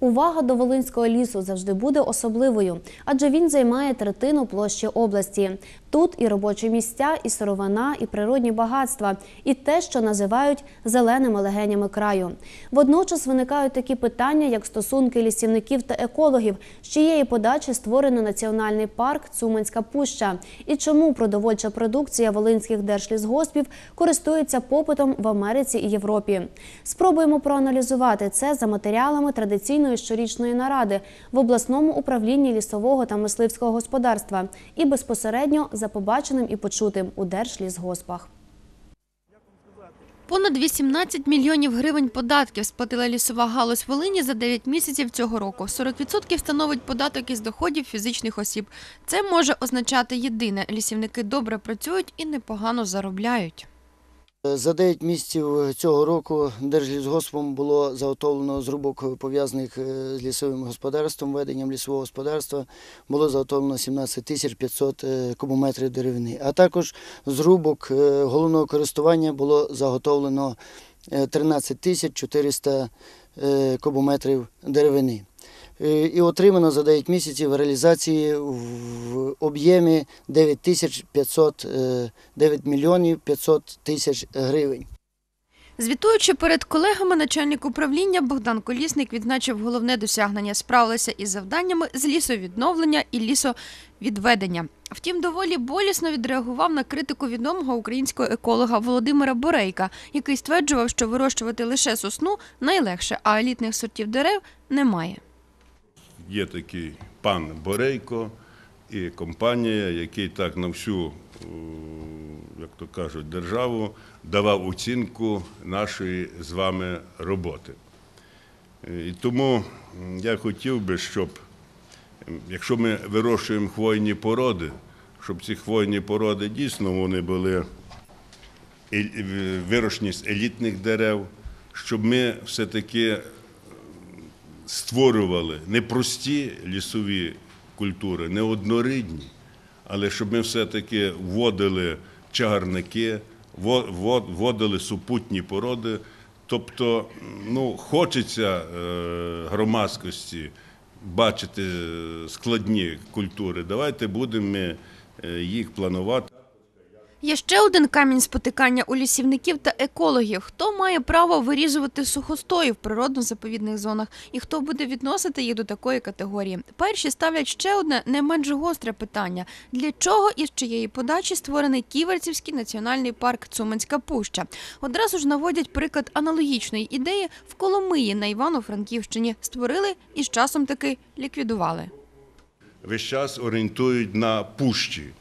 Увага до Волинського лісу завжди буде особливою, адже він займає третину площі області. Тут і робочі місця, і сировина, і природні багатства, і те, що називають зеленими легенями краю. Водночас виникають такі питання, як стосунки лісівників та екологів, з чиєї подачі створено національний парк Цуманська Пуща, і чому продовольча продукція волинських держлісгоспів користується попитом в Америці і Європі. Спробуємо проаналізувати це за матеріалами традиційної щорічної наради в обласному управлінні лісового та мисливського господарства і безпосередньо за побаченим і почутим у держлісгоспах. Понад 18 мільйонів гривень податків сплатила лісова галузь Волині за 9 місяців цього року. 40% становить податок із доходів фізичних осіб. Це може означати єдине – лісівники добре працюють і непогано заробляють. За 9 місяців цього року Держлісгоспом було заготовлено зрубок пов'язаних е, з лісовим господарством, веденням лісового господарства. Було заготовлено 17 тисяч 500 е, кубометрів деревини. А також зрубок е, головного користування було заготовлено е, 13 тисяч 400 е, кубометрів деревини. Е, І отримано за 9 місяців реалізації в об'ємі 9 тисяч 500, е, 9 мільйонів 500 тисяч гривень. Звітуючи перед колегами, начальник управління Богдан Колісник відзначив головне досягнення – справилися із завданнями з лісовідновлення і лісовідведення. Втім, доволі болісно відреагував на критику відомого українського еколога Володимира Борейка, який стверджував, що вирощувати лише сосну найлегше, а елітних сортів дерев немає. Є такий пан Борейко і компанія, який так на всю, е, як то кажуть, державу давав оцінку нашої з вами роботи. І тому я хотів би, щоб якщо ми вирощуємо хвойні породи, щоб ці хвойні породи дійсно вони були вирощені з елітних дерев, щоб ми все-таки створювали не прості лісові культури, не однорідні, але щоб ми все-таки вводили чагарники, во- во- вводили супутні породи. Тобто, ну, хочеться е, громадськості бачити складні культури. Давайте будемо е, їх планувати. Є ще один камінь спотикання у лісівників та екологів. Хто має право вирізувати сухостої в природно-заповідних зонах і хто буде відносити їх до такої категорії? Перші ставлять ще одне не менш гостре питання: для чого і з чиєї подачі створений Ківерцівський національний парк Цуманська Пуща? Одразу ж наводять приклад аналогічної ідеї в Коломиї на Івано-Франківщині. Створили і з часом таки ліквідували. весь час орієнтують на пущі.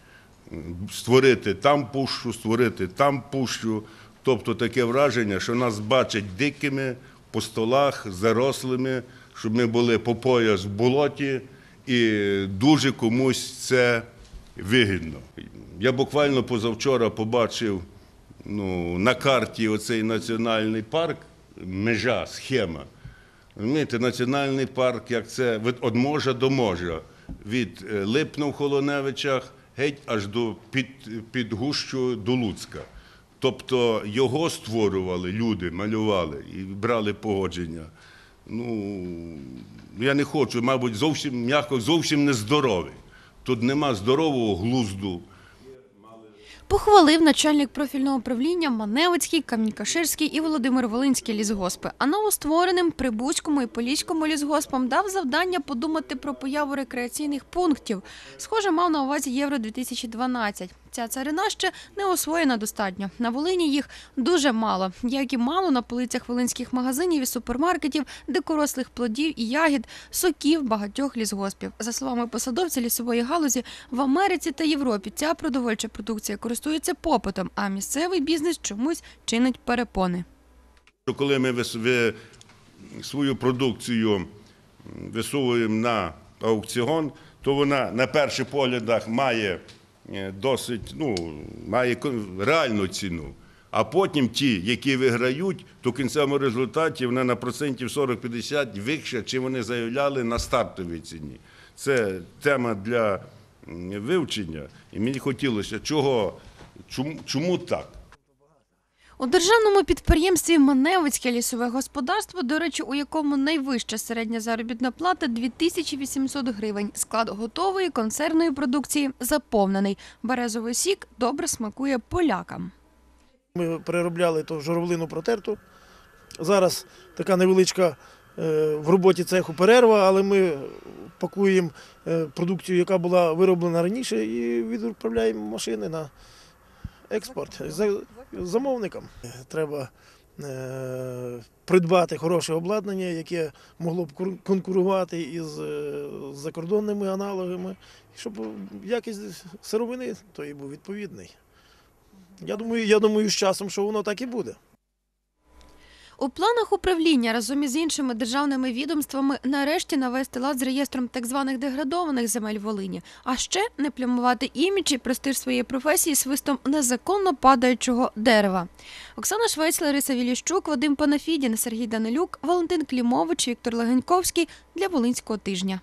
Створити там пущу, створити там пущу. Тобто таке враження, що нас бачать дикими по столах, зарослими, щоб ми були по пояс в болоті, і дуже комусь це вигідно. Я буквально позавчора побачив ну, на карті оцей національний парк, межа, схема. Розумієте, національний парк, як це від можа до можа, від е, Липна в Холоневичах геть аж до під, під гущу до Луцька. Тобто його створювали люди, малювали і брали погодження. Ну, я не хочу, мабуть, зовсім м'яко, зовсім нездоровий. Тут нема здорового глузду. Похвалив начальник профільного управління Маневицький, Камінькаширський і Володимир Волинський лісгоспи. А новоствореним Прибузькому і Поліському лісгоспам дав завдання подумати про появу рекреаційних пунктів. Схоже, мав на увазі Євро 2012. Ця царина ще не освоєна достатньо. На Волині їх дуже мало, як і мало на полицях волинських магазинів і супермаркетів, дикорослих плодів і ягід, соків багатьох лісгоспів. За словами посадовця лісової галузі, в Америці та Європі ця продовольча продукція користується попитом, а місцевий бізнес чомусь чинить перепони. Коли ми свою продукцію висовуємо на аукціон, то вона на перших поглядах має досить ну, має реальну ціну. А потім ті, які виграють, то в кінцевому результаті вона на процентів 40-50 вища, чим вони заявляли на стартовій ціні. Це тема для вивчення. І мені хотілося, чого, чому, чому так? У державному підприємстві Маневицьке лісове господарство, до речі, у якому найвища середня заробітна плата 2800 гривень. Склад готової консервної продукції заповнений. Березовий сік добре смакує полякам. Ми переробляли ту журавлину протерту. Зараз така невеличка е, в роботі цеху перерва, але ми пакуємо е, продукцію, яка була вироблена раніше, і відправляємо машини на експорт За- замовникам. Треба е, придбати хороше обладнання, яке могло б конкурувати із е, закордонними аналогами, щоб якість сировини той був відповідний. Я думаю, я думаю, з часом, що воно так і буде. У планах управління разом із іншими державними відомствами нарешті навести лад з реєстром так званих деградованих земель Волині, а ще не плямувати імідж і престиж своєї професії свистом незаконно падаючого дерева. Оксана Швець, Лариса Віліщук, Вадим Панафідін, Сергій Данилюк, Валентин Клімович, Віктор Легеньковський для Волинського тижня.